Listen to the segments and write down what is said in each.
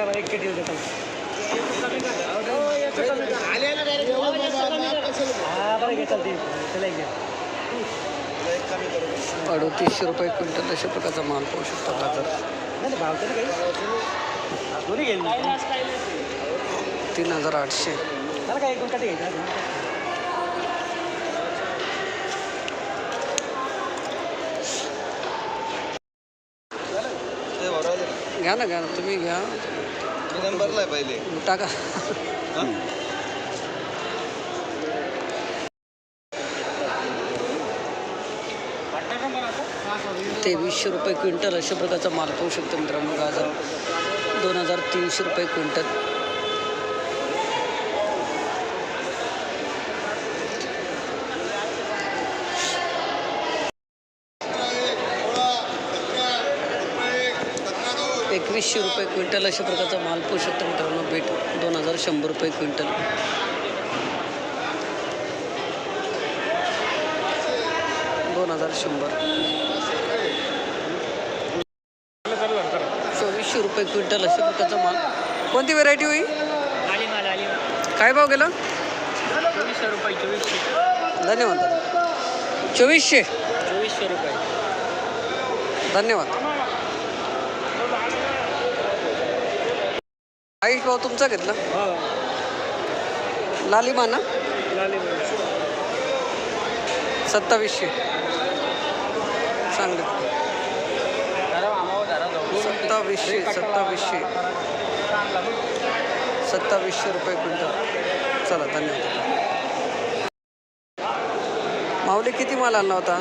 करा एक केटी देतो हा बरं घे चालते त्याला एक घ्या अडोतीसशे रुपये क्विंटल अशा प्रकारचा माल पाहू शकता बाजार. नाही नाही, भाव तरी काही. दोन्ही घेईल मी. तीन हजार आठशे. त्याला काय एक दोन काटे घ्यायचं घ्या ना घ्या ना तुम्ही घ्या. नंबरला आहे पहिले. टाका. तेवीसशे रुपये क्विंटल अशा प्रकारचा माल पाहू शकतो मित्रांनो. गाजर दोन हजार तीनशे रुपये क्विंटल. एकवीसशे रुपये क्विंटल अशा प्रकारचा माल पाहू शकतो मित्रांनो बीट दोन हजार शंभर रुपये क्विंटल. दोन हजार शंभर. चोवीसशे रुपये क्विंटल अशा प्रकारचा माल. कोणती व्हेरायटी होईल काय भाव गेला? चोवीसशे रुपये चोवीसशे. धन्यवाद. चोवीसशे? चोवीसशे रुपये. धन्यवाद. आयुष भाऊ तुमचा घेतला? हो. लालिमा ना? सत्तावीसशे. चांगले. सत्तावीसशे सत्तावीसशे. सत्तावीसशे रुपये क्विंटल. चला धन्यवाद. माऊली किती माल आणला होता?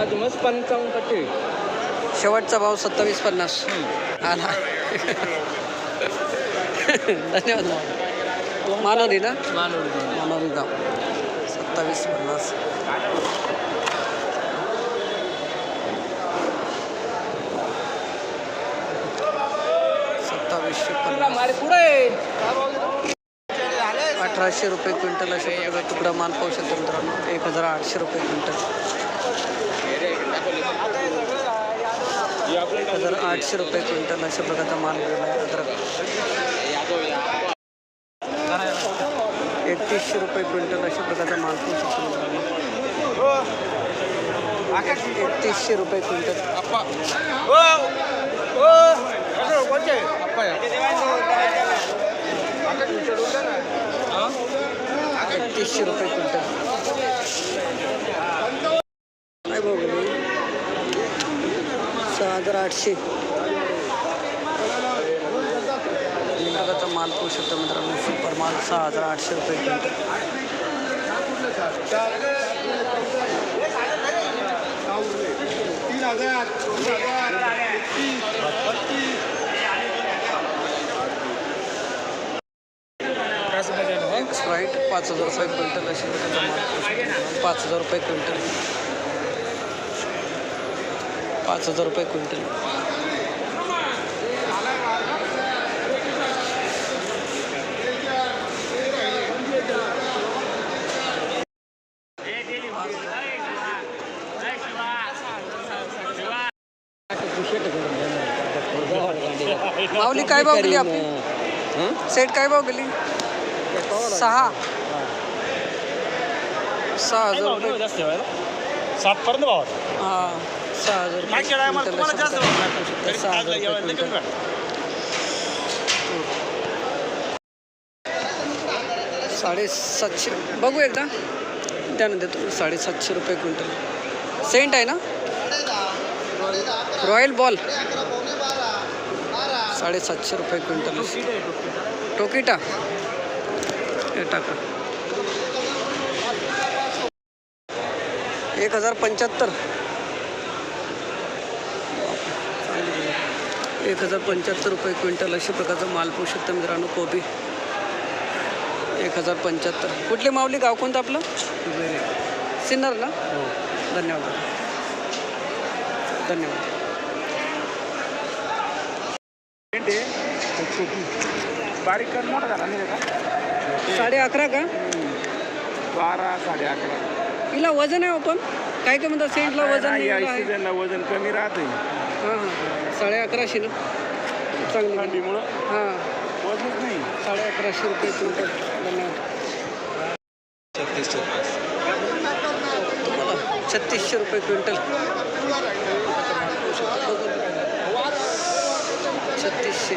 आज? मस्त पंचावन्न शेवटचा भाव सत्तावीस पन्नास. आला. धन्यवाद मानव मानवली ना मानवली गाव सत्तावीस पन्नास सत्तावीसशे पन्नास अठराशे रुपये क्विंटल असे तुकडा माल पाहू शकतो मित्रांनो एक हजार आठशे रुपये क्विंटल एक हजार आठशे रुपये क्विंटल अशा प्रकारचा माल गेला आहे. अद्रक. एकतीसशे रुपये क्विंटल अशा प्रकारचा माल पाहू शकतो एकतीसशे रुपये क्विंटल. एकतीसशे रुपये क्विंटल काय भाऊ गेले सहा हजार आठशे. माल पाहू शकतो मित्रांनो. सुपर माल सहा हजार आठशे रुपये क्विंटल स्प्राईट पाच हजार रुपये क्विंटल अशा मित्रांनो. पाच हजार रुपये क्विंटल. पाच हजार रुपये क्विंटल. माऊली काय भाव गेली आपली? सेट काय भाव गेली? सहा. सहा हजार रुपये. भाव हा. सहा हजार मागच्या टायमाला तुम्हाला जास्त. सहा क्विंटल. साडेसातशे बघू एकदा. त्यानं देतो साडेसातशे रुपये क्विंटल. सेंट आहे ना? Royal ball. साडेसातशे रुपये क्विंटल. टोकिटा. हे टाका. एक हजार पंच्याहत्तर. एक हजार पंच्याहत्तर रुपये क्विंटल अशा प्रकारचा माल पाहू शकता मित्रांनो कोबी. एक हजार पंच्याहत्तर. कुठली माऊली गाव कोणतं आपलं? सिन्नर ना? धन्यवाद. धन्यवाद. बारीक कर मोठा झाला नाही का? साडे अकरा का? बारा साडे अकरा. हिला वजन आहे ओपन काय काय म्हणतात सेंटला वजन वजन कमी राहते हां हां साडे अकराशे ना. चांगली. थंडीमुळं? हां. वजनच नाही. साडे अकराशे रुपये क्विंटल धन्यवाद छत्तीस छत्तीस छत्तीसशे रुपये क्विंटल. छत्तीसशे.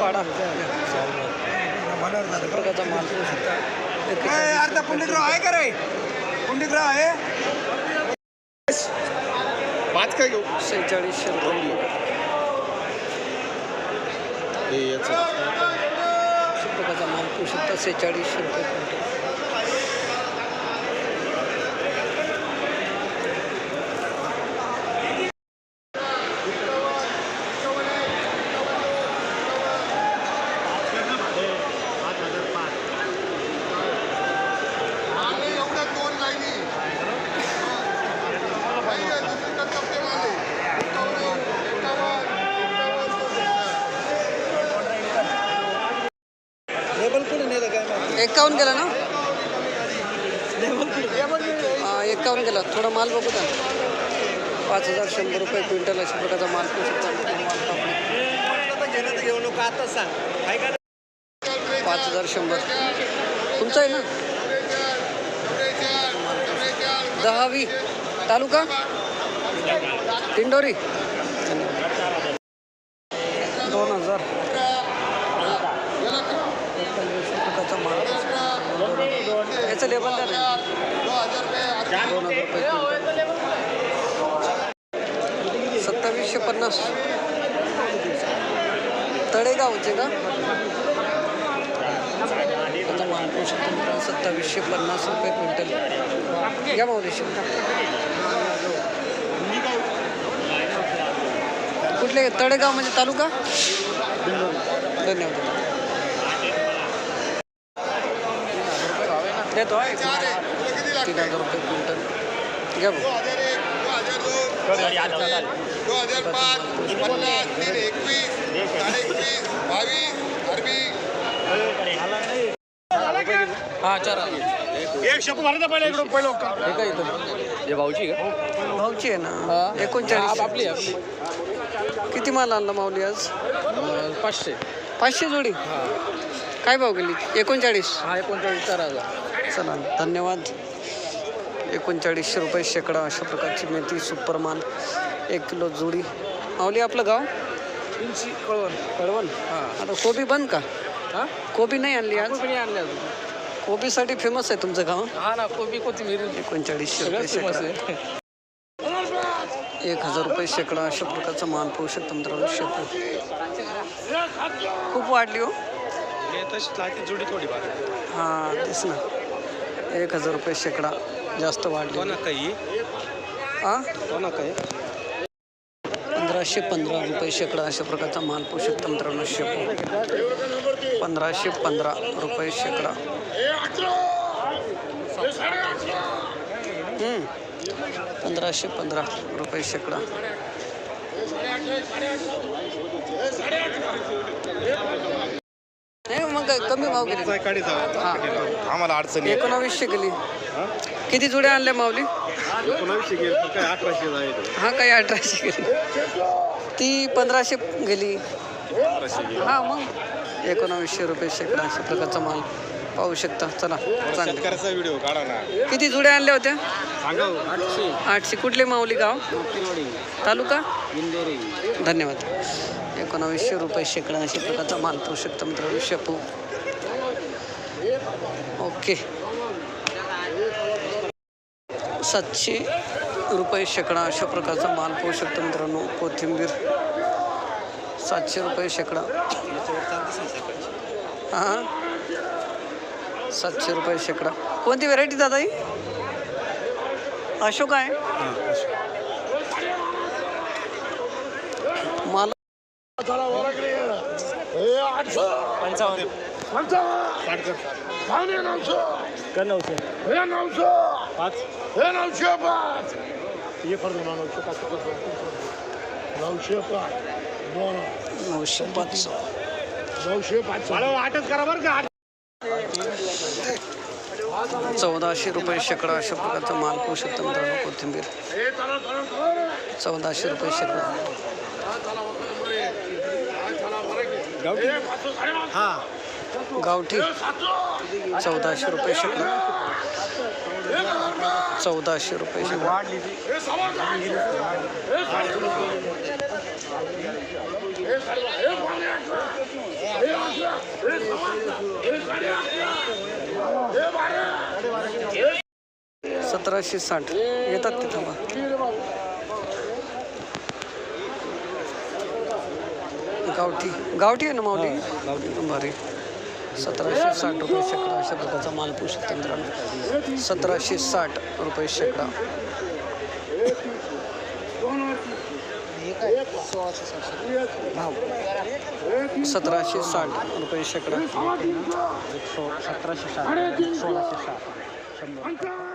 पाडा. प्रकारचा माल एक्केचाळीस रुपये आहे का रे? पुंडितराव आहे? पाच काय घेऊ? सेहेचाळीसशे रुपये. याचं. प्रकारचा माल पाहू शकता सेहेचाळीसशे रुपये क्विंटल एकावन्न गेला ना? एकावन्न गेला. थोडा माल बघू द्या. पाच हजार शंभर रुपये क्विंटल अशा प्रकारचा माल पाहू शकता माल कापणी. घेऊ नको आता सांग पाच हजार शंभर. तुमचं आहे ना? दहावी तालुका? दिंडोरी दोन हजार प्रकारचा माल लेबल द्या दोन हजार रुपये सत्तावीसशे पन्नास. तळेगावचे का? माल शकतो सत्तावीसशे पन्नास रुपये क्विंटल. घ्या माऊलीशे कुठले? तळेगाव म्हणजे तालुका? धन्यवाद. देतो हा. तीन हजार रुपये क्विंटल. घ्या भाऊ दो हजार पाच पन्नास तीन एकवीस साडे एकवीस बावीस अरबी. हा चार एक शब्द मारायचा पहिला इकडून पहिलं का हे काय इथं? हे भाऊची का? भाऊची आहे ना. एकोणचाळीस. आपली किती माल आणला माऊली आज? पाचशे. पाचशे जोडी? काय भाव गेली? एकोणचाळीस. हा एकोणचाळीस चार हजार. चला धन्यवाद. एकोणचाळीसशे रुपये शेकडा अशा प्रकारची मेथी सुपर माल एक किलो जोडी. माऊली आपलं गाव? तीनशे कळवण. कळवण? हा. आता कोबी बंद का? हा? कोबी नाही आणली आज? कोबी आणले अजून. कोबीसाठी फेमस आहे तुमचं गाव? हा ना कोबी कोथिंबीर. एकोणचाळीसशे रुपये फेमस शेकडा. आहे. एक हजार रुपये शेकडा अशा प्रकारचा माल पाहू शकतो मित्रांनो शेकडा खूप वाढली हो. तशीच लागते जोडी थोडी बार हां तेच ना. एक हजार रुपये शेकडा जास्त वाढली. हां? पंधराशे पंधरा रुपये शेकडा अशा प्रकारचा माल पाहू शकतो मित्रांनो शेपू. पंधराशे पंधरा रुपये शेकडा. पंधराशे पंधरा रुपये शेकडा. कमी भाव गेले काढी हां. आम्हाला अडचणी एकोणावीसशे गेली. किती जुड्या आणल्या माऊली? एकोणावीसशे गेल तर काय अठराशे हा काही अठराशे गेली. ती पंधराशे गेली. अठराशे गेल. हा मग. एकोणावीसशे रुपये शेकडा अशा प्रकारचा माल पाहू शकता. चला चांगलं. शेतकऱ्याचा व्हिडिओ काढा ना. किती जुड्या आणल्या होत्या? सांगा आठशे. आठशे. कुठले माऊली गाव? तालुका? धन्यवाद. एकोणावीसशे रुपये शेकडा अशा प्रकारचा माल पाहू शकता मित्रांनो शेपू. ओके. सातशे रुपये शेकडा अशा प्रकारचा माल पाहू शकतो मित्रांनो कोथिंबीर. सातशे रुपये शेकडा. हां? सातशे रुपये शेकडा. कोणती व्हेरायटी दादा ही? अशोक आहे माल पंचावन्न. कर. नऊशे. पाच. नऊशे पाच. ये फरक नऊशे पाच. नऊशे पाच. दोन. नऊशे पाच. नऊशे पाच. आठच करा बरं का. चौदाशे रुपये शेकडा अशा प्रकारचा माल पाहू शकता मित्रांनो कोथिंबीर. चौदाशे रुपये शेकडा. हा गावठी. चौदाशे रुपये शिकलो चौदाशे रुपये शेकडा सतराशे साठ. येतात तिथं मग. गावठी. गावठी आहे ना माऊली? भारी सतराशे साठ रुपये शेकडा अशा प्रकारचा माल पाहू शकता मित्रांनो. सतराशे साठ रुपये शेकडा. सतराशे साठ रुपये शेकडा. सतराशे साठ. सोळाशे साठ. शंभर.